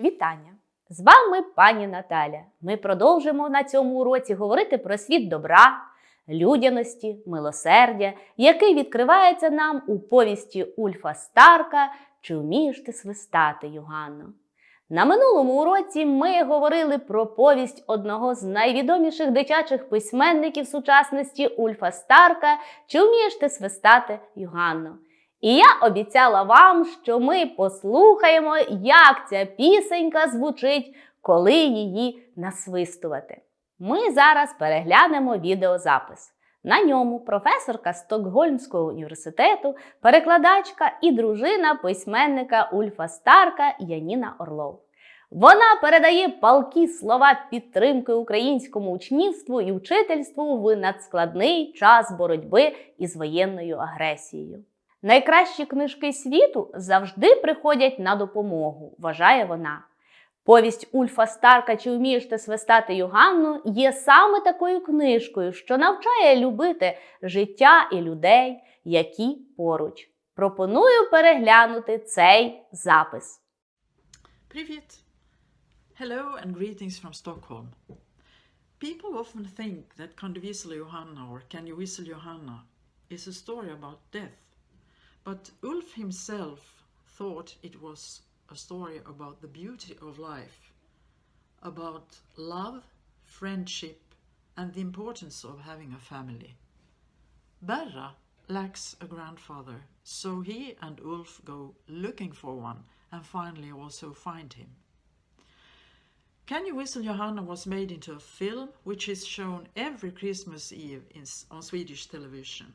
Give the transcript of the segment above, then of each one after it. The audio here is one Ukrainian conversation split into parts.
Вітання! З вами пані Наталя. Ми продовжимо на цьому уроці говорити про світ добра, людяності, милосердя, який відкривається нам у повісті Ульфа Старка Чи вмієш ти свистати, Юганно? На минулому уроці ми говорили про повість одного з найвідоміших дитячих письменників сучасності Ульфа Старка Чи вмієш ти свистати, Юганно? І я обіцяла вам, що ми послухаємо, як ця пісенька звучить, коли її насвистувати. Ми зараз переглянемо відеозапис. На ньому професорка Стокгольмського університету, перекладачка і дружина письменника Ульфа Старка Яніна Орлов. Вона передає палкі слова підтримки українському учнівству і вчительству в надскладний час боротьби із воєнною агресією. Найкращі книжки світу завжди приходять на допомогу, вважає вона. Повість Ульфа Старка Чи вмієш ти свистати Юганну є саме такою книжкою, що навчає любити життя і людей, які поруч. Пропоную переглянути цей запис. Привет! Hello and greetings from Stockholm. People often think that vissla Johanna or Can you whistle Johanna is a story about death. But Ulf himself thought it was a story about the beauty of life, about love, friendship, and the importance of having a family. Berra lacks a grandfather, so he and Ulf go looking for one and finally also find him. Can You Whistle Johanna was made into a film which is shown every Christmas Eve in, on Swedish television.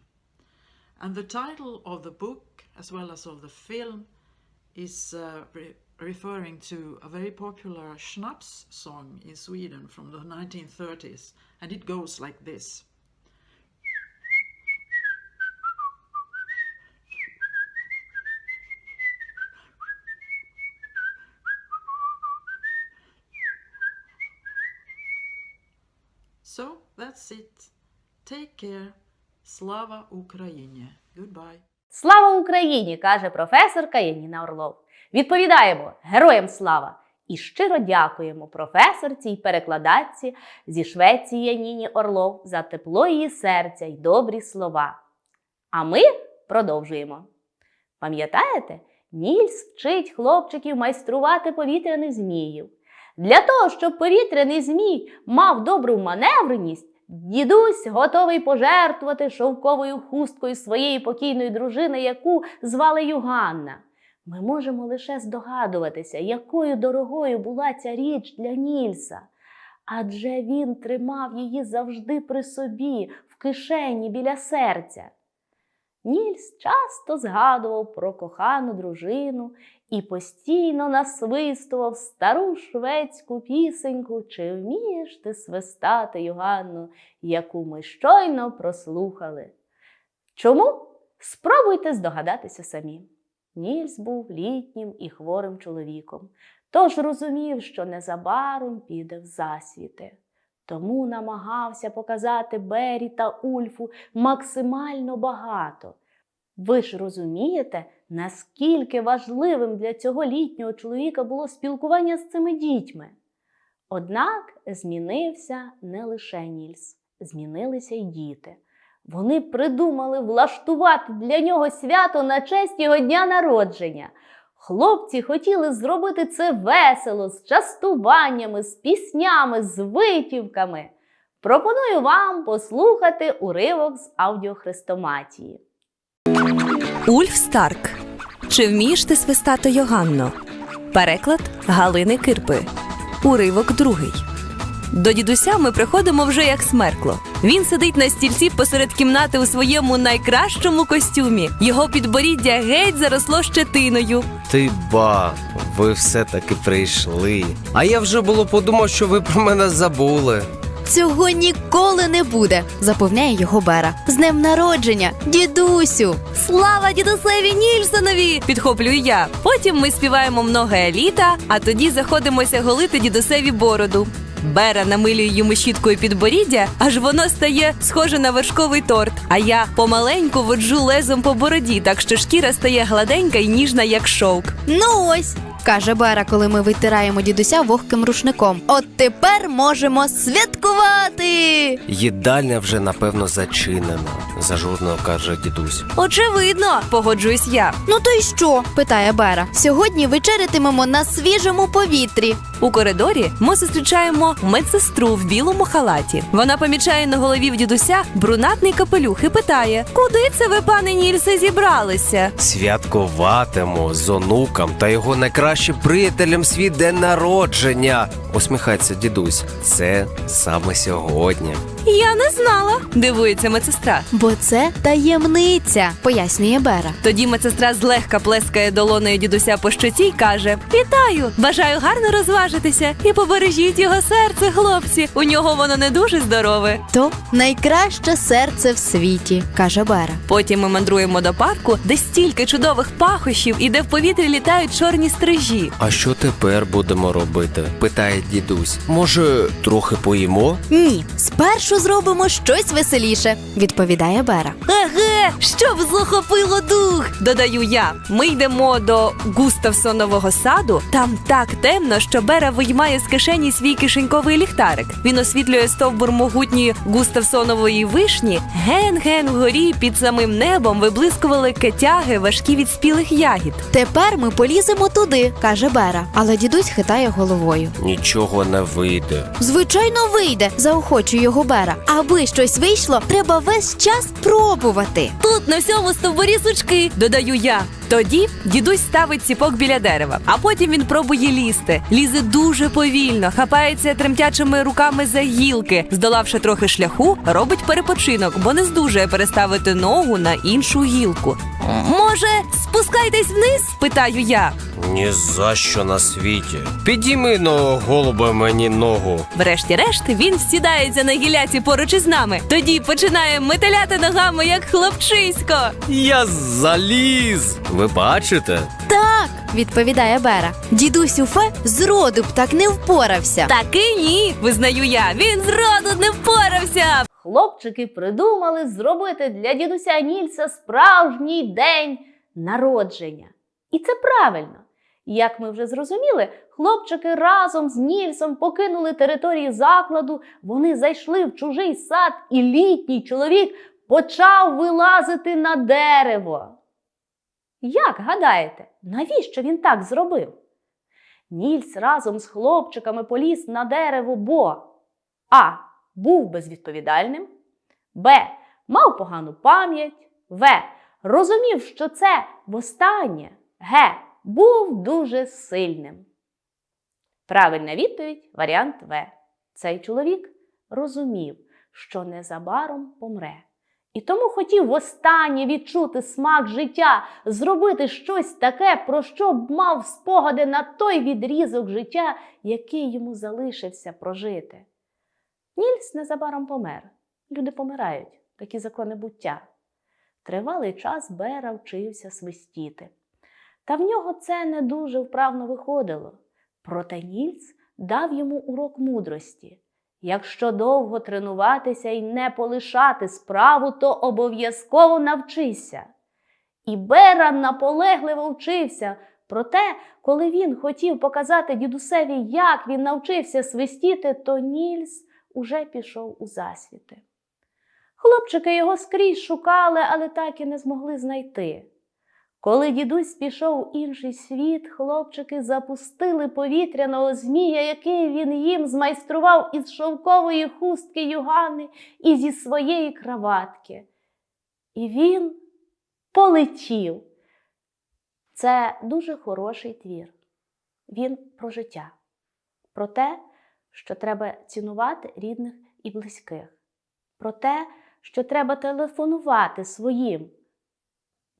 And the title of the book, as well as of the film, is uh, re- referring to a very popular schnapps song in Sweden from the 1930s, and it goes like this. So that's it. Take care. Slava Ukraini. Goodbye. Слава Україні! каже професорка Яніна Орлов. Відповідаємо героям слава! І щиро дякуємо професорці й перекладачці зі Швеції Яніні Орлов за тепло її серця й добрі слова. А ми продовжуємо. Пам'ятаєте, Нільс вчить хлопчиків майструвати повітряних зміїв. Для того, щоб повітряний змій мав добру маневреність, дідусь готовий пожертвувати шовковою хусткою своєї покійної дружини, яку звали Юганна. Ми можемо лише здогадуватися, якою дорогою була ця річ для Нільса. Адже він тримав її завжди при собі, в кишені біля серця. Нільс часто згадував про кохану дружину і постійно насвистував стару шведську пісеньку Чи вмієш ти свистати, Йоганно, яку ми щойно прослухали. Чому? Спробуйте здогадатися самі. Нільс був літнім і хворим чоловіком, тож розумів, що незабаром піде в засвіти. Тому намагався показати Бері та Ульфу максимально багато. Ви ж розумієте, наскільки важливим для цього літнього чоловіка було спілкування з цими дітьми. Однак змінився не лише Нільс, змінилися й діти. Вони придумали влаштувати для нього свято на честь його дня народження. Хлопці хотіли зробити це весело, з частуваннями, з піснями, з витівками. Пропоную вам послухати уривок з аудіохрестоматії. Ульф Старк. Чи вмієш ти свистати Йоганно? Переклад Галини Кирпи. Уривок другий. До дідуся ми приходимо вже як смеркло. Він сидить на стільці посеред кімнати у своєму найкращому костюмі. Його підборіддя геть заросло щетиною. Ти ба, ви все-таки прийшли. А я вже було подумав, що ви про мене забули. Цього ніколи не буде, запевняє його Бера. З днем народження, дідусю! Слава дідусеві Нільсонові! Підхоплюю я. Потім ми співаємо многе літа, а тоді заходимося голити дідусеві бороду. Бера намилює йому щіткою підборіддя, аж воно стає схоже на вершковий торт. А я помаленьку воджу лезом по бороді, так що шкіра стає гладенька і ніжна, як шовк. Ну ось, каже Бера, коли ми витираємо дідуся вогким рушником. От тепер можемо святкувати. Їдальня вже напевно зачинена, зажурно каже дідусь. Очевидно, погоджуюсь я. Ну то й що? питає Бера. Сьогодні вечерятимемо на свіжому повітрі. У коридорі ми зустрічаємо медсестру в білому халаті. Вона помічає на голові в дідуся брунатний капелюх і питає: Куди це ви, пане Нільсе, зібралися? Святкуватиму з онуком та його найкращим приятелем свій день народження. Усміхається дідусь. Це саме сьогодні. Я не знала, дивується медсестра. Бо це таємниця, пояснює Бера. Тоді медсестра злегка плескає долоною дідуся по щоці й каже: Вітаю! Бажаю гарно розважитися і побережіть його серце, хлопці. У нього воно не дуже здорове. То найкраще серце в світі, каже Бера. Потім ми мандруємо до парку, де стільки чудових пахощів і де в повітрі літають чорні стрижі. А що тепер будемо робити? питає дідусь. Може, трохи поїмо? Ні, спершу зробимо щось веселіше, відповідає Бера. Еге, щоб захопило дух, додаю я. Ми йдемо до Густавсонового саду. Там так темно, що Бера виймає з кишені свій кишеньковий ліхтарик. Він освітлює стовбур могутньої Густавсонової вишні. Ген-ген вгорі під самим небом виблискували кетяги важкі від спілих ягід. Тепер ми поліземо туди, каже Бера. Але дідусь хитає головою. Нічого не вийде. Звичайно, вийде, заохочує його Бера. Аби щось вийшло, треба весь час пробувати. Тут на всьому стовбурі сучки, додаю я. Тоді дідусь ставить ціпок біля дерева, а потім він пробує лізти. Лізе дуже повільно, хапається тремтячими руками за гілки. Здолавши трохи шляху, робить перепочинок, бо не здужує переставити ногу на іншу гілку. Може, спускайтесь вниз? питаю я. Ні за що на світі. Підійми но голубе мені ногу. Врешті-решт він сідається на гіляці поруч із нами. Тоді починає метеляти ногами, як хлопчисько. Я заліз. Ви бачите? Так, відповідає Бера. Дідусь Уфе зроду б так не впорався. Таки ні, визнаю я. Він зроду не впорався. Хлопчики придумали зробити для дідуся Нільса справжній день народження. І це правильно. Як ми вже зрозуміли, хлопчики разом з Нільсом покинули територію закладу, вони зайшли в чужий сад, і літній чоловік почав вилазити на дерево. Як гадаєте, навіщо він так зробив? Нільс разом з хлопчиками поліз на дерево, бо А. Був безвідповідальним, Б. Мав погану пам'ять, В. Розумів, що це востаннє, Г. Був дуже сильним. Правильна відповідь варіант В. Цей чоловік розумів, що незабаром помре. І тому хотів востаннє відчути смак життя, зробити щось таке, про що б мав спогади на той відрізок життя, який йому залишився прожити. Нільс незабаром помер. Люди помирають, такі закони буття. Тривалий час Бера вчився свистіти. Та в нього це не дуже вправно виходило. Проте Нільс дав йому урок мудрості. Якщо довго тренуватися і не полишати справу, то обов'язково навчися. І Бера наполегливо вчився. Проте, коли він хотів показати дідусеві, як він навчився свистіти, то Нільс уже пішов у засвіти. Хлопчики його скрізь шукали, але так і не змогли знайти. Коли дідусь пішов у інший світ, хлопчики запустили повітряного змія, який він їм змайстрував із шовкової хустки югани і зі своєї краватки. І він полетів. Це дуже хороший твір. Він про життя, про те, що треба цінувати рідних і близьких, про те, що треба телефонувати своїм,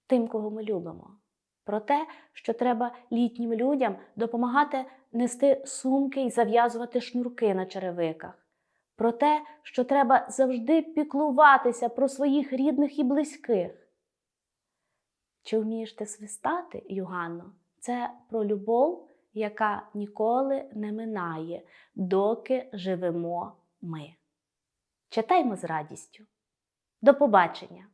тим, кого ми любимо, про те, що треба літнім людям допомагати нести сумки і зав'язувати шнурки на черевиках, про те, що треба завжди піклуватися про своїх рідних і близьких. Чи вмієш ти свистати, Юганно? Це про любов, яка ніколи не минає, доки живемо ми. Читаймо з радістю. До побачення!